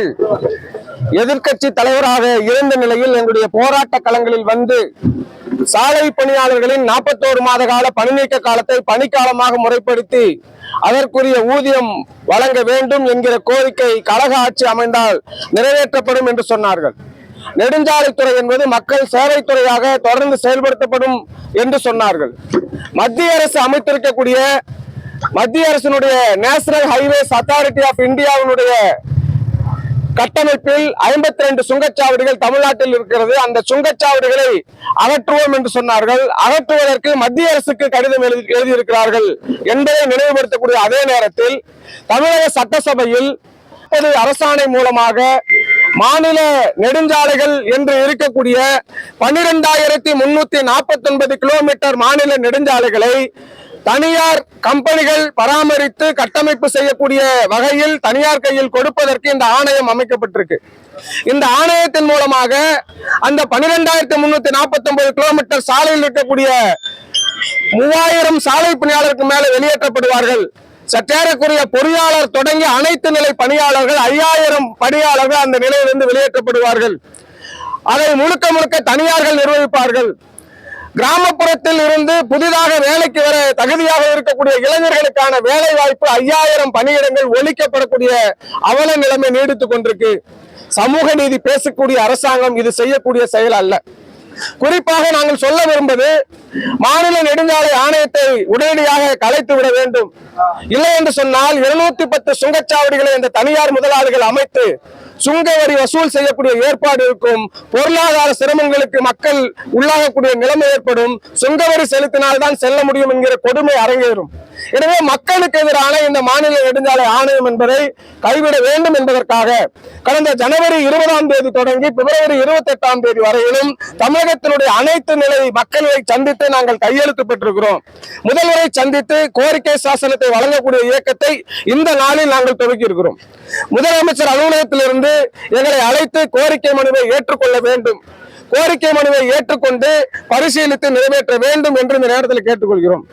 அவர்கள் எதிர்க்கட்சி தலைவராக இருந்த நிலையில் எங்களுடைய போராட்ட களங்களில் வந்து சாலை பணியாளர்களின் நாற்பத்தோரு மாத கால பணி நீக்க காலத்தை பணிக்காலமாக முறைப்படுத்தி அதற்குரிய ஊதியம் வழங்க வேண்டும் என்கிற கோரிக்கை கழக ஆட்சி அமைந்தால் நிறைவேற்றப்படும் என்று சொன்னார்கள். நெடுஞ்சாலைத்துறை என்பது மக்கள் சேவைத்துறையாக தொடர்ந்து செயல்படுத்தப்படும் என்று சொன்னார்கள். மத்திய அரசு அமைத்திருக்கக்கூடிய மத்திய அரசினுடைய நேஷனல் ஹைவேஸ் அத்தாரிட்டி ஆஃப் இந்தியாவினுடைய கட்டமைப்பில் ஐம்பத்தி ரெண்டு சுங்கச்சாவடிகள் தமிழ்நாட்டில் இருக்கிறது. அந்த சுங்கச்சாவடிகளை அகற்றுவோம் என்று சொன்னார்கள். அகற்றுவதற்கு மத்திய அரசுக்கு கடிதம் எழுதி எழுதியிருக்கிறார்கள் என்பதை நினைவுபடுத்தக்கூடிய அதே நேரத்தில் தமிழக சட்டசபையில் ஒரு அரசாணை மூலமாக மாநில நெடுஞ்சாலைகள் என்று இருக்கக்கூடிய பன்னிரெண்டாயிரத்தி முன்னூத்தி நாற்பத்தி ஒன்பது கிலோமீட்டர் மாநில நெடுஞ்சாலைகளை தனியார் கம்பெனிகள் பராமரித்து கட்டமைப்பு செய்யக்கூடிய வகையில் தனியார் கையில் கொடுப்பதற்கு இந்த ஆணையம் அமைக்கப்பட்டிருக்கு. இந்த ஆணையத்தின் மூலமாக அந்த பன்னிரெண்டாயிரத்தி முன்னூத்தி நாற்பத்தி ஒன்பது கிலோமீட்டர் சாலையில் இருக்கக்கூடிய மூவாயிரம் சாலை பணியாளருக்கு மேல வெளியேற்றப்படுவார்கள். சற்றேறக்குரிய பொறியாளர் தொடங்கி அனைத்து நிலை பணியாளர்கள் ஐயாயிரம் பணியாளர்கள் அந்த நிலையிலிருந்து வெளியேற்றப்படுவார்கள். அதை முழுக்க முழுக்க தனியார்கள் நிர்வகிப்பார்கள். கிராமப்புறத்தில் இருந்து புதிதாக வேலைக்கு வர தகுதியாக இருக்கக்கூடிய இளைஞர்களுக்கான வேலை வாய்ப்பு ஐயாயிரம் பணியிடங்கள் ஒழிக்கப்படக்கூடிய அவல நிலைமை நீடித்துக் கொண்டிருக்கு. சமூக நீதி பேசக்கூடிய அரசாங்கம் இது செய்யக்கூடிய செயல் அல்ல. குறிப்பாக நாங்கள் சொல்ல விரும்பது மாநில நெடுஞ்சாலை ஆணையத்தை உடனடியாக கலைத்து விட வேண்டும். இல்லை என்று சொன்னால் இருநூத்தி பத்து சுங்கச்சாவடிகளை இந்த தனியார் முதலாளிகள் அமைத்து சுங்க வரி வசூல் செய்யக்கூடிய ஏற்பாடு இருக்கும். பொருளாதார சிரமங்களுக்கு மக்கள் உள்ளாகக்கூடிய நிலைமை ஏற்படும். சுங்க வரி செலுத்தினால்தான் செல்ல முடியும் என்கிற கொடுமை அரங்கேறும். எனவே மக்களுக்கு எதிரான இந்த மாநில நெடுஞ்சாலை ஆணையம் என்பதை கைவிட வேண்டும் என்பதற்காக கடந்த ஜனவரி இருபதாம் தேதி தொடங்கி பிப்ரவரி இருபத்தி எட்டாம் தேதி வரையிலும் தமிழகத்தினுடைய அனைத்து நிலை மக்களை சந்தித்து நாங்கள் கையெழுத்து பெற்றிருக்கிறோம். முதல்வரை சந்தித்து கோரிக்கை சாசனத்தை வழங்கக்கூடிய இயக்கத்தை இந்த நாளில் நாங்கள் துவக்கி இருக்கிறோம். முதலமைச்சர் அலுவலகத்திலிருந்து எங்களை அழைத்து கோரிக்கை மனுவை ஏற்றுக்கொள்ள வேண்டும். கோரிக்கை மனுவை ஏற்றுக்கொண்டு பரிசீலித்து நிறைவேற்ற வேண்டும் என்று இந்த நேரத்தில் கேட்டுக்கொள்கிறோம்.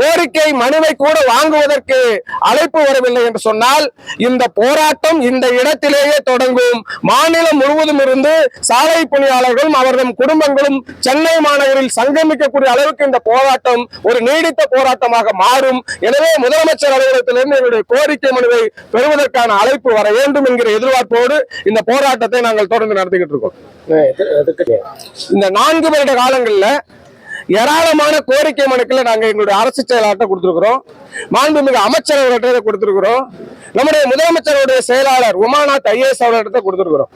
கோரிக்கை மனுவை கூட வாங்குவதற்கு அழைப்பு வரவில்லை என்று சொன்னால் இந்த போராட்டம் இந்த இடத்திலேயே தொடங்கும். மாநிலம் முழுவதும் இருந்து சாலை பணியாளர்களும் அவர்தம் குடும்பங்களும் சென்னை மாநகரில் சங்கமிக்கக்கூடிய அளவுக்கு இந்த போராட்டம் ஒரு நீடித்த போராட்டமாக மாறும். எனவே முதலமைச்சர் அலுவலகத்திலிருந்து எங்களுடைய கோரிக்கை மனுவை பெறுவதற்கான அழைப்பு வர வேண்டும் என்கிற எதிர்பார்ப்போடு இந்த போராட்டத்தை நாங்கள் தொடர்ந்து நடத்திக்கிட்டு இருக்கோம். இந்த நான்கு வருட காலங்கள்ல ஏராளமான கோரிக்கை மனுக்களை நாங்கள் எங்களுடைய அரசு செயலாளர்கிட்ட கொடுத்துருக்குறோம். மாண்புமிகு அமைச்சர் அவர்கிட்ட கொடுத்துருக்குறோம். நம்முடைய முதலமைச்சருடைய செயலாளர் உமாநாத் ஐஏஎஸ் அவர்கிட்ட கொடுத்துருக்குறோம்.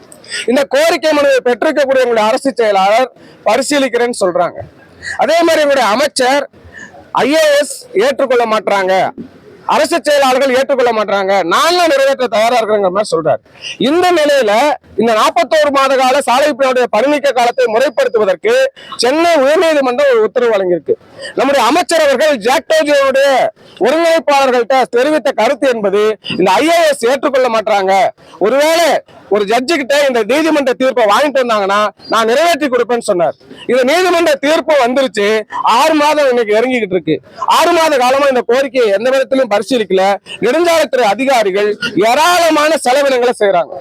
இந்த கோரிக்கை மனுவை பெற்றிருக்கக்கூடிய எங்களுடைய அரசு செயலாளர் பரிசீலிக்கிறேன்னு சொல்றாங்க. அதே மாதிரி எங்களுடைய அமைச்சர் ஐஏஎஸ் ஏற்றுக்கொள்ள மாட்டாங்க அரசு செயலாளர்கள் ஏற்றுக்கொள்ள மாட்டாங்க நாங்களும் நிறைவேற்ற தயாரா இருக்கிறோங்கிற மாதிரி சொல்றாரு. இந்த நிலையில இந்த நாற்பத்தோரு மாத கால சாலை பிரிவுடைய பணிநீக்க காலத்தை முறைப்படுத்துவதற்கு சென்னை உயர்நீதிமன்றம் ஒரு உத்தரவு வழங்கியிருக்கு. நம்முடைய அமைச்சர் அவர்கள் ஜாக்டோஜியோடைய ஒருங்கிணைப்பாளர்கள்ட்ட தெரிவித்த கருத்து என்பது இந்த ஐஏஎஸ் ஏற்றுக்கொள்ள மாட்டாங்க ஒருவேளை ஒரு ஜட்ஜு கிட்ட இந்த நீதிமன்ற தீர்ப்பை வாங்கிட்டு வந்தாங்கன்னா நான் நிறைவேற்றி கொடுப்பேன்னு சொன்னார். இந்த நீதிமன்ற தீர்ப்பு வந்துருச்சு. ஆறு மாதம் இன்னைக்கு இறங்கிக்கிட்டு இருக்கு. ஆறு மாத காலமா இந்த கோரிக்கையை எந்த விதத்திலும் பரிசீலிக்கல. நெடுஞ்சாலைத்துறை அதிகாரிகள் ஏராளமான செலவினங்களை செய்யறாங்க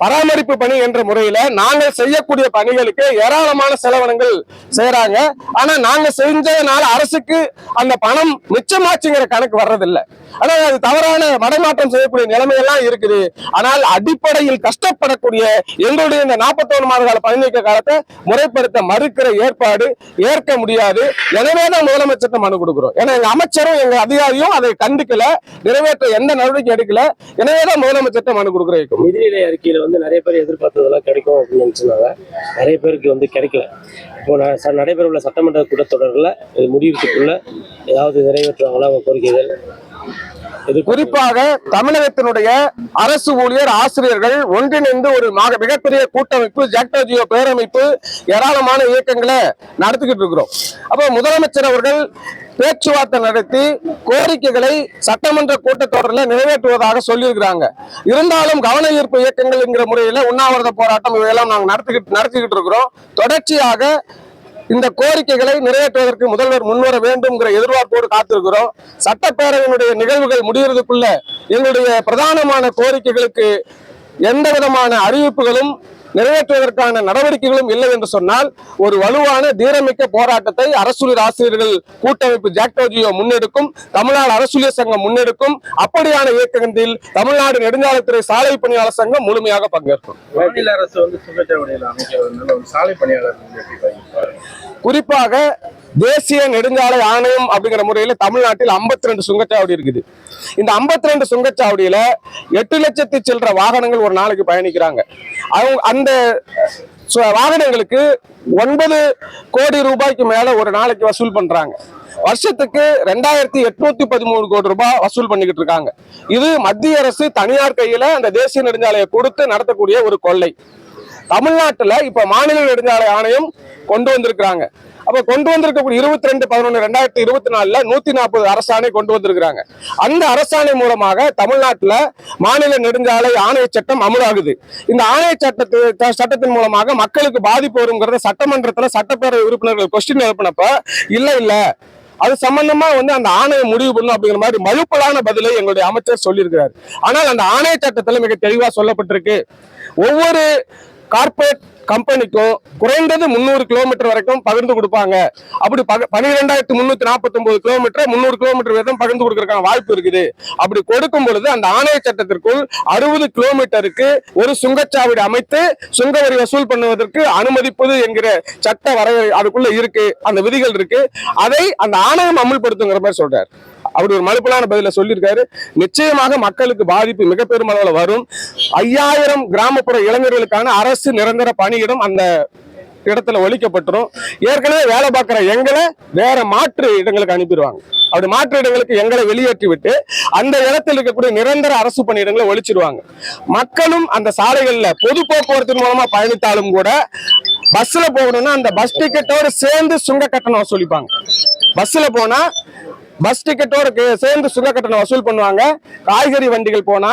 பராமரிப்பு பணி என்ற முறையில நாங்கள் செய்யக்கூடிய பணிகளுக்கு ஏராளமான செலவினங்கள் செய்யறாங்க ஆனா நாங்க செஞ்சதுனால அரசுக்கு அந்த பணம் மிச்சமாச்சுங்கிற கணக்கு வர்றதில்லை. ஆனா அது தவறான மடமாற்றம் செய்யக்கூடிய நிலைமையெல்லாம் இருக்குது. ஆனால் அடிப்படையில் கஷ்டப்படக்கூடிய எங்களுடைய இந்த நாற்பத்தோரு மாத கால பதினைக்க காலத்தை முறைப்படுத்த மறுக்கிற ஏற்பாடு ஏற்க முடியாது. எனவே தான் முதலமைச்சர்கிட்ட மனு கொடுக்குறோம். ஏன்னா எங்க அமைச்சரும் எங்க அதிகாரியும் அதை கண்டுக்கல நிறைவேற்ற எந்த நடவடிக்கை எடுக்கல. எனவே தான் முதலமைச்சர்கிட்ட மனு கொடுக்குற நிதிநிலை அறிக்கையில வந்து நிறைய பேர் எதிர்பார்த்ததெல்லாம் கிடைக்கும் அப்படின்னு நினைச்சிருந்தாங்க. நிறைய பேருக்கு வந்து கிடைக்கல. இப்போ நான் நடைபெறவுள்ள சட்டமன்ற கூட்டத்தொடரில் இது முடிவுக்குள்ள ஏதாவது நிறைவேற்றுவாங்களா? அவங்க கோரிக்கைகள்? குறிப்பாக தமிழகத்தினுடைய அரசு ஊழியர் ஆசிரியர்கள் ஒன்றிணைந்து ஒரு மிகப்பெரிய கூட்டமைப்பு ஜாக்டோஜியோ பேரமைப்பு ஏராளமான இயக்கங்களை நடத்திக்கிட்டு இருக்கிறோம். அப்போ முதலமைச்சர் அவர்கள் பேச்சுவார்த்தை நடத்தி கோரிக்கைகளை சட்டமன்ற கூட்டத்தொடரில் நிறைவேற்றுவதாக சொல்லியிருக்கிறாங்க. இருந்தாலும் கவன ஈர்ப்பு இயக்கங்கள் என்கிற முறையில் உண்ணாவிரத போராட்டம் இவையெல்லாம் நாங்கள் நடத்திக்கிட்டு நடத்திக்கிட்டு இருக்கிறோம். தொடர்ச்சியாக இந்த கோரிக்கைகளை நிறைவேற்றுவதற்கு முதல்வர் முன்வர வேண்டும்ங்கிற எதிர்பார்ப்போடு காத்திருக்கிறோம். சட்டப்பேரவையினுடைய நிகழ்வுகள் முடிகிறதுக்குள்ள எங்களுடைய பிரதானமான கோரிக்கைகளுக்கு எந்த விதமான அறிவிப்புகளும் நிறைவேற்றுவதற்கான நடவடிக்கைகளும் இல்லை என்று சொன்னால் ஒரு வலுவான தீரமிக்க போராட்டத்தை அரசூழியர் ஆசிரியர்கள் கூட்டமைப்பு ஜாக்டோஜியோ முன்னெடுக்கும் தமிழ்நாடு அரசூழியர் சங்கம் முன்னெடுக்கும் அப்படியான இயக்கத்தில் தமிழ்நாடு நெடுஞ்சாலைத்துறை சாலை பணியாளர் சங்கம் முழுமையாக பங்கேற்கும். மாநில அரசு வந்து சுங்கச்சாவடியில் சாலை பணியாளர் குறிப்பாக தேசிய நெடுஞ்சாலை ஆணையம் அப்படிங்கிற முறையில தமிழ்நாட்டில் 52 ரெண்டு சுங்கச்சாவடி இருக்குது. இந்த 52 ரெண்டு சுங்கச்சாவடியில எட்டு லட்சத்தி சில்லற வாகனங்கள் ஒரு நாளைக்கு பயணிக்கிறாங்க. அவங்க அந்த சு- வாகனங்களுக்கு ஒன்பது கோடி ரூபாய்க்கு மேல ஒரு நாளைக்கு வசூல் பண்றாங்க. வருஷத்துக்கு ரெண்டாயிரத்தி எட்நூத்தி பதிமூணு கோடி ரூபாய் வசூல் பண்ணிக்கிட்டு இருக்காங்க. இது மத்திய அரசு தனியார் கையில அந்த தேசிய நெடுஞ்சாலையை கொடுத்து நடத்தக்கூடிய ஒரு கொள்ளை. தமிழ்நாட்டில் இப்ப மாநில நெடுஞ்சாலை ஆணையம் கொண்டு வந்திருக்கிறாங்க. அப்ப கொண்டு வந்திருக்கக்கூடிய இருபத்தி ரெண்டு பதினொன்று ரெண்டாயிரத்தி இருபத்தி நாலுல நூத்தி நாற்பது அரசாணை கொண்டு வந்திருக்கிறாங்க. அந்த அரசாணை மூலமாக தமிழ்நாட்டில் மாநில நெடுஞ்சாலை ஆணைய சட்டம் அமலாகுது. இந்த ஆணைய சட்டத்து சட்டத்தின் மூலமாக மக்களுக்கு பாதிப்பு வருங்கிறத சட்டமன்றத்தில் சட்டப்பேரவை உறுப்பினர்கள் கொஸ்டின் எழுப்பினப்ப இல்லை இல்லை. அது சம்பந்தமா வந்து அந்த ஆணையை முடிவு பண்ணும் அப்படிங்கிற மாதிரி மழுப்பலான பதிலை எங்களுடைய அமைச்சர் சொல்லியிருக்கிறார். ஆனால் அந்த ஆணைய சட்டத்தில் மிக தெளிவாக சொல்லப்பட்டிருக்கு. ஒவ்வொரு கார்ப்பரேட் கம்பெனிக்கும் குறைந்தது முந்நூறு கிலோமீட்டர் வரைக்கும் பகிர்ந்து கொடுப்பாங்க. அப்படி பன்னிரெண்டாயிரத்தி முன்னூத்தி நாற்பத்தி ஒன்பது கிலோமீட்டர் முந்நூறு கிலோமீட்டர் வரைக்கும் பகிர்ந்து கொடுக்கறதுக்கான வாய்ப்பு இருக்குது. அப்படி கொடுக்கும் பொழுது அந்த ஆணைய சட்டத்திற்குள் அறுபது கிலோமீட்டருக்கு ஒரு சுங்கச்சாவடி அமைத்து சுங்க வரி வசூல் பண்ணுவதற்கு அனுமதிப்பது என்கிற சட்ட வரையறை அதுக்குள்ள இருக்கு அந்த விதிகள் இருக்கு. அதை அந்த ஆணையம் அமல்படுத்துங்கிற மாதிரி சொல்றாரு. அப்படி ஒரு மலுப்பலான பதில சொல்லியிருக்காரு. நிச்சயமாக மக்களுக்கு பாதிப்பு மிக பெரும் வரும். ஐயாயிரம் கிராமப்புற இளைஞர்களுக்கான அரசு நிரந்தர பணியிடம் அந்த இடத்துல ஒழிக்கப்பட்டுரும். ஏற்கனவே வேலை பார்க்குற எங்களை வேற மாற்று இடங்களுக்கு அனுப்பிடுவாங்க. அப்படி மாற்று இடங்களுக்கு எங்களை வெளியேற்றி விட்டு அந்த இடத்தில் இருக்கக்கூடிய நிரந்தர அரசு பணியிடங்களை ஒழிச்சிடுவாங்க. மக்களும் அந்த சாலைகள்ல பொது போக்குவரத்தின் மூலமா பயணித்தாலும் கூட பஸ்ல போகணும்னா அந்த பஸ் டிக்கெட்டோட சேர்ந்து சுங்க கட்டணம் வசூலிப்பாங்க பஸ்ல போனா பஸ் டிக்கெட்டோட சேர்ந்து சுங்க கட்டணம் வசூல் பண்ணுவாங்க. காய்கறி வண்டிகள் போனா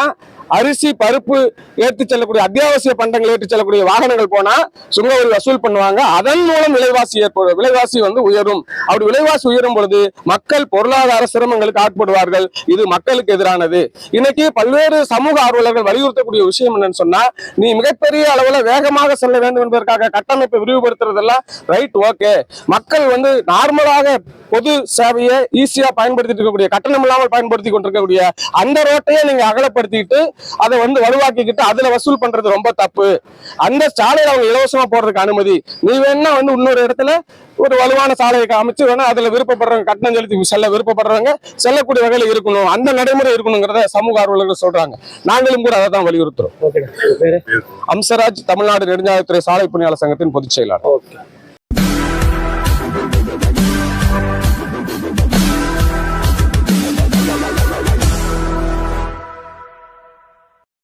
அரிசி பருப்பு ஏற்றி செல்லக்கூடிய அத்தியாவசிய பண்டங்கள் ஏற்றி செல்லக்கூடிய வாகனங்கள் போனா சுங்க வரி வசூல் பண்ணுவாங்க. அதன் மூலம் விலைவாசி ஏற்படும் விலைவாசி வந்து உயரும். அப்படி விலைவாசி உயரும் பொழுது மக்கள் பொருளாதார சிரமங்களுக்கு ஆட்படுவார்கள். இது மக்களுக்கு எதிரானது. இன்னைக்கு பல்வேறு சமூக ஆர்வலர்கள் வலியுறுத்தக்கூடிய விஷயம் என்னன்னு சொன்னா நீ மிகப்பெரிய அளவுல வேகமாக செல்ல வேண்டும் என்பதற்காக கட்டமைப்பை விரிவுபடுத்துறதெல்லாம் ரைட் ஓகே மக்கள் வந்து நார்மலாக பொது சேவையை ஈஸியா பயன்படுத்திட்டு இருக்கக்கூடிய கட்டணம் இல்லாமல் பயன்படுத்தி கொண்டிருக்கக்கூடிய அந்த ரோட்டையே நீங்க அகலப்படுத்திட்டு அதை வந்து வலுவாக்கிக்கிட்டு அதுல வசூல் பண்றது ரொம்ப தப்பு. அந்த சாலையில அவங்க இலவசமா போடுறதுக்கு அனுமதி. நீ வேணா வந்து இன்னொரு இடத்துல ஒரு வலுவான சாலையை அமைச்சு வேணா அதுல விருப்பப்படுறவங்க கட்டணம் செலுத்தி செல்ல விருப்பப்படுறவங்க செல்லக்கூடிய வகையில இருக்கணும். அந்த நடைமுறை இருக்கணுங்கிறத சமூக ஆர்வலர்கள் சொல்றாங்க. நாங்களும் கூட அதை தான் வலியுறுத்துறோம். அம்சராஜ் தமிழ்நாடு நெடுஞ்சாலைத்துறை சாலை பணியாளர் சங்கத்தின் பொதுச் செயலாளர். ஓகே.